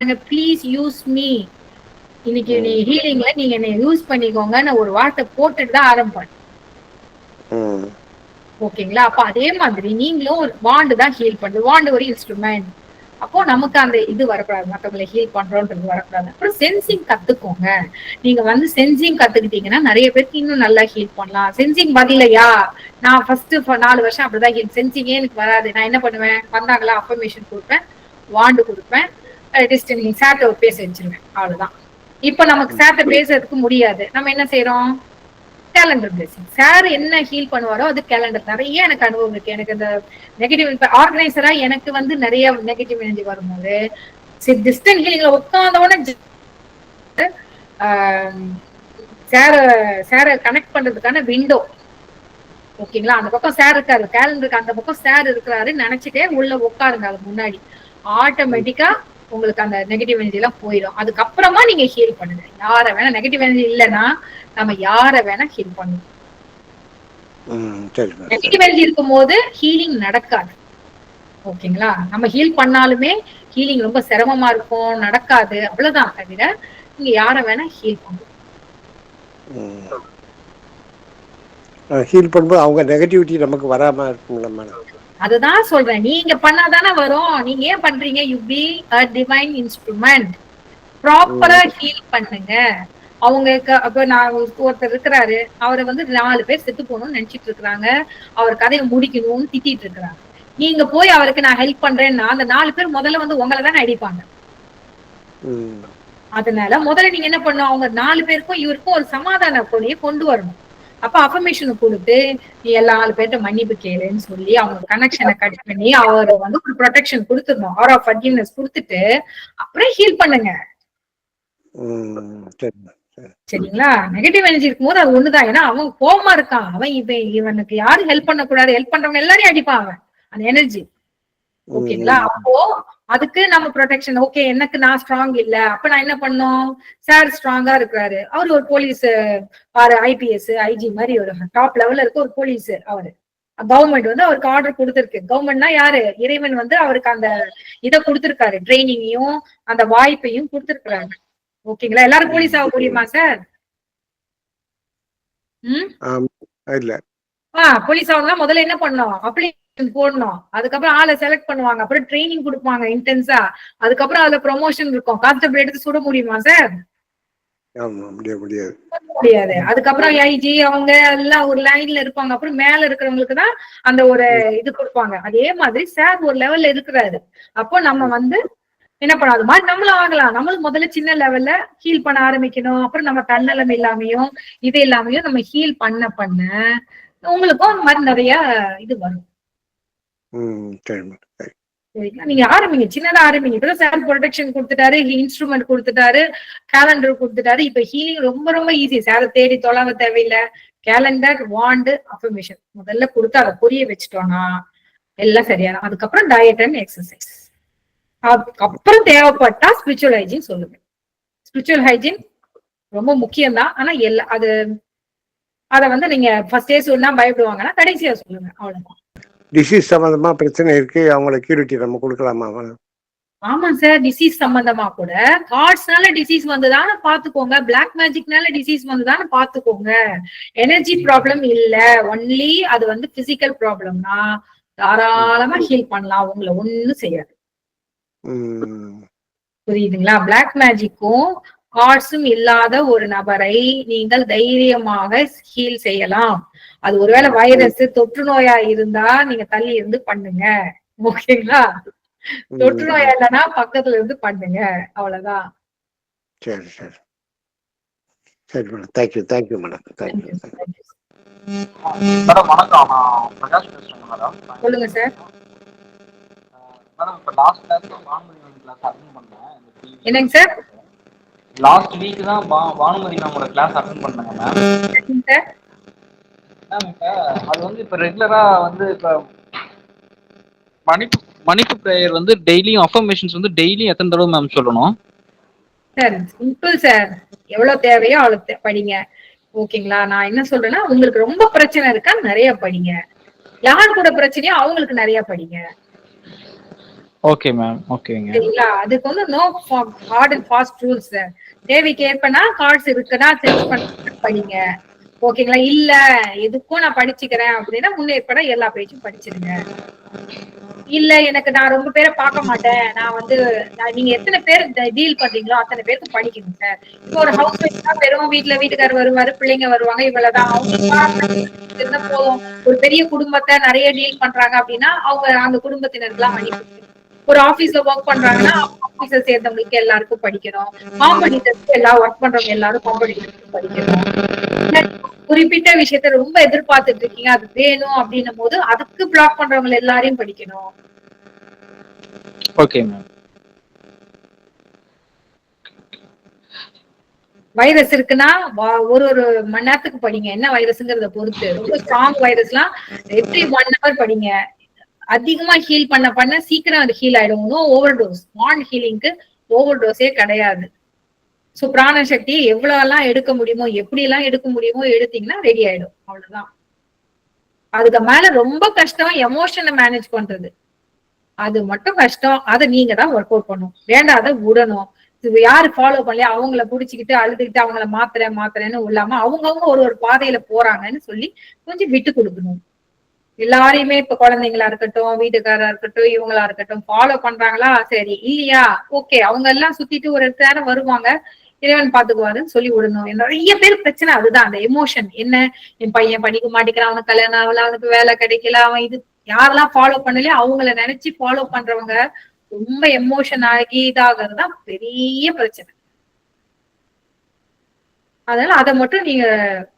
Please use me இன்னைக்கு நீ ஹீலிங்ல நீங்க என்னை யூஸ் பண்ணிக்கோங்கன்னு ஒரு வார்த்தை போட்டுட்டு தான் ஆரம்பிப்பேன் ஓகேங்களா? அப்ப அதே மாதிரி நீங்களும் ஒரு வாண்டு தான் ஹீல் பண்ணுது வாண்டு ஒரு இன்ஸ்ட்ருமெண்ட் அப்போ நமக்கு அந்த இது வரக்கூடாது. மத்தவங்களை ஹீல் பண்றோன்றது வரக்கூடாது. அப்புறம் சென்சிங் கத்துக்கோங்க. நீங்க வந்து சென்சிங் கத்துக்கிட்டீங்கன்னா நிறைய பேருக்கு இன்னும் நல்லா ஹீல் பண்ணலாம். சென்சிங் வரலையா? நான் ஃபர்ஸ்ட் நாலு வருஷம் அப்படிதான் ஹீல் சென்சிங்கே எனக்கு வராது. நான் என்ன பண்ணுவேன்? வந்தாங்களா? அஃபர்மேஷன் கொடுப்பேன். வாண்டு கொடுப்பேன். டிஸ்டன்ஸ் சேட்டை பேச வச்சிருவேன் அவ்வளவுதான். இப்ப நமக்கு சேட்டை பேசுறதுக்கு முடியாது. நம்ம என்ன செய்யறோம் கேலண்டர் பிளேசிங் சார் என்ன ஹீல் பண்ணுவாரோ அது கேலண்டர் நிறைய எனக்கு அனுபவம் இருக்கு. எனக்கு இந்த நெகட்டிவ் இப்ப ஆர்கனைசரா எனக்கு வந்து நிறைய நெகட்டிவ் எனர்ஜி வரும்போது சரி டிஸ்டன்ட் ஹீலிங்ல உட்காந்தவொடனே சார சேர கனெக்ட் பண்றதுக்கான விண்டோ ஓகேங்களா? அந்த பக்கம் சார் இருக்காரு. கேலண்டருக்கு அந்த பக்கம் சார் இருக்கிறாரு நினைச்சிட்டே உள்ள உட்காருங்க அது முன்னாடி. ஆட்டோமேட்டிக்கா உங்களுக்கு அந்த நெகட்டிவ் எனர்ஜி எல்லாம் போயிடும். அதுக்கப்புறமா நீங்க ஹீல் பண்ணுங்க. யார வேணா நெகட்டிவ் எனர்ஜி இல்லைன்னா நம்ம யார வேணா ஹீல் பண்ணுவோம் நெகட்டிவ் எனர்ஜி இருக்கும்போது ஹீலிங் நடக்காது. ஓகேங்களா? நம்ம ஹீல் பண்ணாலுமே ஹீலிங் ரொம்ப சிரமமா இருக்கும் நடக்காது அவ்வளவுதான் தவிர நீங்க யார வேணா ஹீல் பண்ணுவோம் ஹீல் பண்ணும்போது அவங்க நெகட்டிவிட்டி நமக்கு வராம இருக்குங்களா மேடம் அதுதான் சொல்றேன். நீங்க பண்ணாதானே வரும். நீங்க ஏன் பண்றீங்க? You be a divine instrument ப்ராப்பரா ஹீல் பண்ணுங்க. அவங்க அப்ப நான் ஒருத்தர் இருக்கிறாரு. அவரை வந்து நாலு பேர் செத்து போகணும்னு நினைச்சிட்டு இருக்கிறாங்க. அவர் கதையை முடிக்கணும்னு திட்டிட்டு இருக்கிறாங்க. நீங்க போய் அவருக்கு நான் ஹெல்ப் பண்றேன்னா அந்த நாலு பேர் முதல்ல வந்து உங்களை தானே அடிப்பாங்க. அதனால முதல்ல நீங்க என்ன பண்ணணும்? அவங்க நாலு பேருக்கும் இவருக்கும் ஒரு சமாதான கொலையை கொண்டு வரணும். அப்ப அஃபர்மேஷன் கொடுத்து நீ எல்லா நாலு பேர்ட்ட மன்னிப்பு கேளுன்னு சொல்லி அவங்க கனெக்ஷனை கட் பண்ணி அவரை வந்து ஒரு ப்ரொடெக்ஷன் கொடுத்துடணும். ஆர் ஆஃப் ஃபர்கிவ்னஸ் கொடுத்துட்டு அப்புறம் ஹீல் பண்ணுங்க. சரிங்களா? நெகட்டிவ் எனர்ஜி இருக்கும்போது அது ஒண்ணுதான். ஏன்னா அவன் கோவமா இருக்கான். அவன் இவன் இவனுக்கு யாரும் ஹெல்ப் பண்ணக்கூடாது. ஹெல்ப் பண்றவங்க எல்லாரையும் அடிப்பான் அவன். அந்த எனர்ஜி ஓகேங்களா அப்போ அதுக்கு நம்ம ப்ரொடெக்ஷன் ஓகே எனக்கு நான் ஸ்ட்ராங் இல்ல. அப்ப நான் என்ன பண்ணோம்? சார் ஸ்ட்ராங்கா இருக்கிறாரு அவர் ஒரு போலீஸ் பாரு ஐபிஎஸ் ஐஜி மாதிரி ஒரு டாப் லெவல்ல இருக்க ஒரு போலீஸ் அவரு. கவர்மெண்ட் வந்து அவருக்கு ஆர்டர் கொடுத்திருக்கு. கவர்மெண்ட்னா யாரு? இறைவன் வந்து அவருக்கு அந்த இதை கொடுத்திருக்காரு. ட்ரைனிங்கையும் அந்த வாய்ப்பையும் கொடுத்திருக்காரு ஓகேங்களா எல்லாரும் போலீஸ் ஆக முடியுமா சார் இல்ல. ஆ போலீஸ் ஆகணும்னா முதல்ல என்ன பண்ணணும் அப்ளிகேஷன் போடணும். அதுக்கப்புறம் ஆளை செலக்ட் பண்ணுவாங்க. அப்புறம் ட்ரைனிங் கொடுப்பாங்க இன்டென்ஸா அதுக்கப்புறம் அதுல ப்ரொமோஷன் இருக்கும். கான்ஸ்டபிள் எடுத்து சுட முடியுமா சார் முடியாது அதுக்கப்புறம் ஐஜி அவங்க எல்லாம் ஒரு லைன்ல இருப்பாங்க. அப்புறம் மேல இருக்கிறவங்களுக்கு தான் அந்த ஒரு இது கொடுப்பாங்க. அதே மாதிரி சார் ஒரு லெவல்ல இருக்கிறாரு. அப்போ நம்ம வந்து என்ன பண்ண அது மாதிரி நம்மளும் ஆகலாம். நம்மளும் முதல்ல சின்ன லெவல்ல ஹீல் பண்ண ஆரம்பிக்கணும். அப்புறம் நம்ம தன்னலம் இல்லாமையும் இது இல்லாமையும் நம்ம ஹீல் பண்ண பண்ண உங்களுக்கும் அந்த மாதிரி நிறைய இது வரும் ம் சரி மேடம் சரி சரிங்களா நீங்க ஆரம்பிங்க. சின்னதா ஆரம்பிங்க. இப்பதான் சார் ப்ரொடெக்ஷன் கொடுத்துட்டாரு இன்ஸ்ட்ருமெண்ட் கொடுத்துட்டாரு கேலண்டர் கொடுத்துட்டாரு. இப்ப ஹீலிங் ரொம்ப ரொம்ப ஈஸி சார் தேடி தொலைவ தேவையில்லை. கேலண்டர் வாண்டு அஃபர்மேஷன் முதல்ல கொடுத்து அதை புரிய வச்சுட்டோம்னா எல்லாம் சரியான அதுக்கப்புறம் டயட் அண்ட் எக்ஸசைஸ் அதுக்கப்புறம் தேவைப்பட்டா ஸ்பிரிச்சுவல் ஹைஜின் சொல்லுங்க. ஸ்பிரிச்சுவல் ஹைஜீன் ரொம்ப முக்கியம் தான் ஆனா எல்லா அது அத வந்து நீங்க ஃபர்ஸ்டே சொன்னா பயப்படுவாங்கன்னா கடைசியா சொல்லுங்க. அவ்வளவுதான். டிசீஸ் சம்பந்தமா பிரச்சனை இருக்கு அவங்களுக்கு கியூரிட்டி நம்ம கொடுக்கலாமா? ஆமா சார் டிசீஸ் சம்பந்தமா கூட. கார்ட்ஸ்னால டிசீஸ் வந்ததான்னு பாத்துக்கோங்க. பிளாக் மேஜிக்னால டிசீஸ் வந்ததான்னு பாத்துக்கோங்க. எனர்ஜி ப்ராப்ளம் இல்ல. ஒன்லி அது வந்து பிசிக்கல் ப்ராப்ளம்னா தாராளமா ஹீல் பண்ணலாம். உங்களை ஒண்ணும் செய்யாது. புரியுதுங்களா? பிளாக் மேஜிக்கும் கார்ட்ஸும் இல்லாத ஒரு நபரை நீங்கள் தைரியமாக ஹீல் செய்யலாம். அது ஒருவேளை வைரஸ் தொற்று நோயா இருந்தா நீங்க தள்ளி இருந்து பண்ணுங்க. ஓகேங்களா? தொற்று நோயா இல்லைன்னா பக்கத்துல இருந்து பண்ணுங்க. அவ்வளவுதான். சரி சரி. சரி madam thank you thank you madam thank you madam வணக்கம். நான் பிரகாஷ் பேசுறேங்க மேடம் சொல்லுங்க சார் மேடம் இப்போ last class ma'am class attend பண்ணேன். என்னங்க சார் லாஸ்ட் வீக் தான் வா வானுமதி மேமோட கிளாஸ் அட்டன் பண்ணேங்க மேம் மேம் இப்போ அது வந்து இப்போ ரெகுலராக வந்து இப்போ மணிப்பு மணிப்பு ப்ரேயர் வந்து டெய்லியும் அஃபர்மேஷன்ஸ் வந்து டெய்லியும் எத்தனை தடவை மேம் சொல்லணும்? சார் சிம்பிள் சார் எவ்வளவு தேவையோ அவ்வளவு தே- படிங்க. ஓகேங்களா நான் என்ன சொல்றேன்னா உங்களுக்கு ரொம்ப பிரச்சனை இருக்கா? நிறைய படிங்க. யார் கூட பிரச்சனையோ அவங்களுக்கு நிறைய படிங்க. ஓகே மேம் ஓகேங்க சரிங்களா? அதுக்கு வந்து no hard and fast rules தேவைக்கு ஏற்பனா கார்ட்ஸ் இருக்குன்னா சென்ஸ் பண்ண படிங்க. ஓகேங்களா இல்ல எதுக்கும் நான் படிச்சுக்கிறேன் அப்படின்னா முன்னேற்பட எல்லா பேஜும் படிச்சிருங்க. இல்ல எனக்கு நான் ரொம்ப பேரை பார்க்க மாட்டேன். நான் வந்து நான் நீங்க எத்தனை பேர் டீல் பண்றீங்களோ அத்தனை பேருக்கு படிக்கணும் சார் இப்போ ஒரு ஹவுஸ் ஒய்ஃப் தான் பெரும் வீட்டுல வீட்டுக்காரர் வருவாரு பிள்ளைங்க வருவாங்க இவ்வளவுதான். அவங்க போதும்? ஒரு பெரிய குடும்பத்தை நிறைய டீல் பண்றாங்க அப்படின்னா அவங்க அந்த குடும்பத்தினருக்கு எல்லாம் அனுப்பி ஒரு ஆபீஸ்ல ஒர்க் பண்றாங்கன்னா ஆபீஸ்ல சேர்ந்தவங்களுக்கு எல்லாருக்கும் படிக்கணும். காம்படிட்டர்ஸ்க்கு எல்லா ஒர்க் பண்றவங்க எல்லாரும் காம்படிட்டர்ஸ்க்கு படிக்கணும். குறிப்பிட்ட விஷயத்த ரொம்ப எதிர்பார்த்துட்டு இருக்கீங்க. அது வேணும் அப்படின்னும் போது அதுக்கு பிளாக் பண்றவங்க எல்லாரையும் படிக்கணும். ஓகே மேம் வைரஸ் இருக்குன்னா ஒரு ஒரு மணி நேரத்துக்கு படிங்க. என்ன வைரஸ்ங்கிறத பொறுத்து. ரொம்ப ஸ்ட்ராங் வைரஸ்லாம் எவ்ரி ஒன் ஹவர் படிங்க. அதிகமா ஹீல் பண்ண பண்ண சீக்கிரம் அது ஹீல் ஆயிடும். நோ ஓவர் டோஸ் நான் ஹீலிங்க்கு ஓவர் டோஸே கிடையாது. சோ பிராண சக்தி எவ்வளவு எல்லாம் எடுக்க முடியுமோ எப்படி எல்லாம் எடுக்க முடியுமோ எடுத்தீங்கன்னா ரெடி ஆயிடும். அவ்வளவுதான். அதுக்கு மேல ரொம்ப கஷ்டம் எமோஷனை மேனேஜ் பண்றது. அது மட்டும் கஷ்டம். அதை நீங்க தான் ஒர்க் அவுட் பண்ணும் வேண்டாத விடணும். இது யாரு ஃபாலோ பண்ணலையா அவங்கள புடிச்சுக்கிட்டு அழுதுகிட்டு அவங்கள மாத்திர மாத்துறேன்னு இல்லாம அவங்கவுங்க ஒரு ஒரு பாதையில போறாங்கன்னு சொல்லி கொஞ்சம் விட்டு கொடுக்கணும். எல்லாரையுமே இப்ப குழந்தைங்களா இருக்கட்டும் வீட்டுக்காரா இருக்கட்டும் இவங்களா இருக்கட்டும் ஃபாலோ பண்றாங்களா? சரி இல்லையா? ஓகே அவங்க எல்லாம் சுத்திட்டு ஒரு நேரம் வருவாங்க. இறைவன் பாத்துக்குவாருன்னு சொல்லி விடணும். நிறைய பேர் பிரச்சனை அதுதான் அந்த எமோஷன் என்ன? என் பையன் படிக்க மாட்டேங்கிறான் அவனுக்கு கல்யாணம் ஆகல அவனுக்கு வேலை கிடைக்கல அவன் இது யாரெல்லாம் ஃபாலோ பண்ணலையோ அவங்கள நினைச்சு ஃபாலோ பண்றவங்க ரொம்ப எமோஷன் ஆகி இதாகிறது தான் பெரிய பிரச்சனை. அதனால அதை மட்டும் நீங்க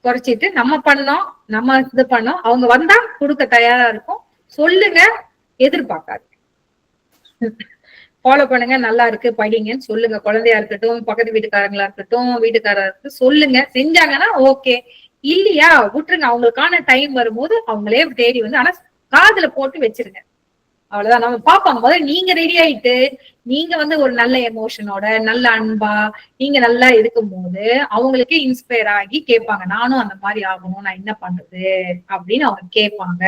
குறைச்சிட்டு நம்ம பண்ணோம் நம்ம இது பண்ணோம். அவங்க வந்தா கொடுக்க தயாரா இருக்கும். சொல்லுங்க எதிர்பார்க்காது. ஃபாலோ பண்ணுங்க நல்லா இருக்கு படிங்கன்னு சொல்லுங்க. குழந்தையா இருக்கட்டும் பக்கத்து வீட்டுக்காரங்களா இருக்கட்டும் வீட்டுக்காரா இருக்கட்டும் சொல்லுங்க. செஞ்சாங்கன்னா ஓகே இல்லையா? விட்டுருங்க. அவங்களுக்கான டைம் வரும்போது அவங்களே தேடி வந்து ஆனா காதுல போட்டு வச்சிருங்க. அவ்வளவுதான். நம்ம பாப்பாங்க முதல்ல நீங்க ரெடி ஆயிட்டு நீங்க வந்து ஒரு நல்ல எமோஷனோட நல்ல அன்பா நீங்க நல்லா இருக்கும் போது அவங்களுக்கே இன்ஸ்பயர் ஆகி கேட்பாங்க நானும் அந்த மாதிரி ஆகணும் நான் என்ன பண்றது? அப்படின்னு அவங்க கேட்பாங்க.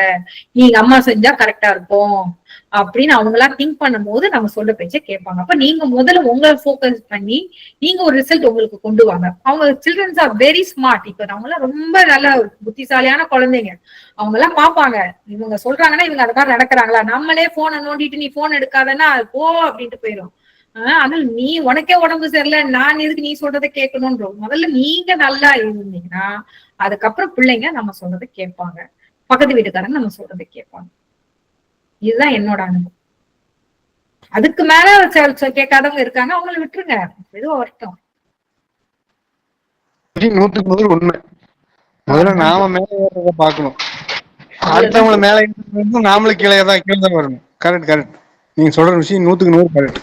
நீங்க அம்மா செஞ்சா கரெக்டா இருக்கும். அப்படின்னு அவங்களா திங்க் பண்ணும் போது நம்ம சொல்ல பேச்ச கேட்பாங்க. அப்ப நீங்க முதல்ல உங்களை ஃபோக்கஸ் பண்ணி நீங்க ஒரு ரிசல்ட் உங்களுக்கு கொண்டு வாங்க. அவங்க சில்ட்ரன்ஸ் ஆர் வெரி ஸ்மார்ட் இப்ப அவங்க எல்லாம் ரொம்ப நல்ல புத்திசாலியான குழந்தைங்க. அவங்க எல்லாம் பாப்பாங்க இவங்க சொல்றாங்கன்னா இவங்க அதுக்காக மாதிரி நடக்கிறாங்களா? நம்மளே போனை நோண்டிட்டு நீ போன் எடுக்காதன்னா அது போ அப்படின்ட்டு போயிடும் அதனால நீ உனக்கே உடம்பு சரியில்லை நான் எதுக்கு நீ சொல்றதை கேட்கணும்ன்றோம் முதல்ல நீங்க நல்லா இருந்தீங்கன்னா அதுக்கப்புறம் பிள்ளைங்க நம்ம சொல்றதை கேட்பாங்க. பக்கத்து வீட்டுக்காரங்க நம்ம சொல்றதை கேட்பாங்க. இதுதான் என்னோட அனுபவம். அதுக்கு மேல கேட்காதவங்க இருக்காங்க அவங்கள விட்டுருங்க. எதுவும் வரட்டும் நூத்துக்கு நூறு உண்மை. முதல்ல நாம மேல ஏறத பாக்கணும் அடுத்தவங்கள மேல நாமளும் கீழே தான் கீழே தான் வரணும். கரெக்ட் கரெக்ட் நீங்க சொல்ற விஷயம் நூத்துக்கு நூறு கரெக்ட்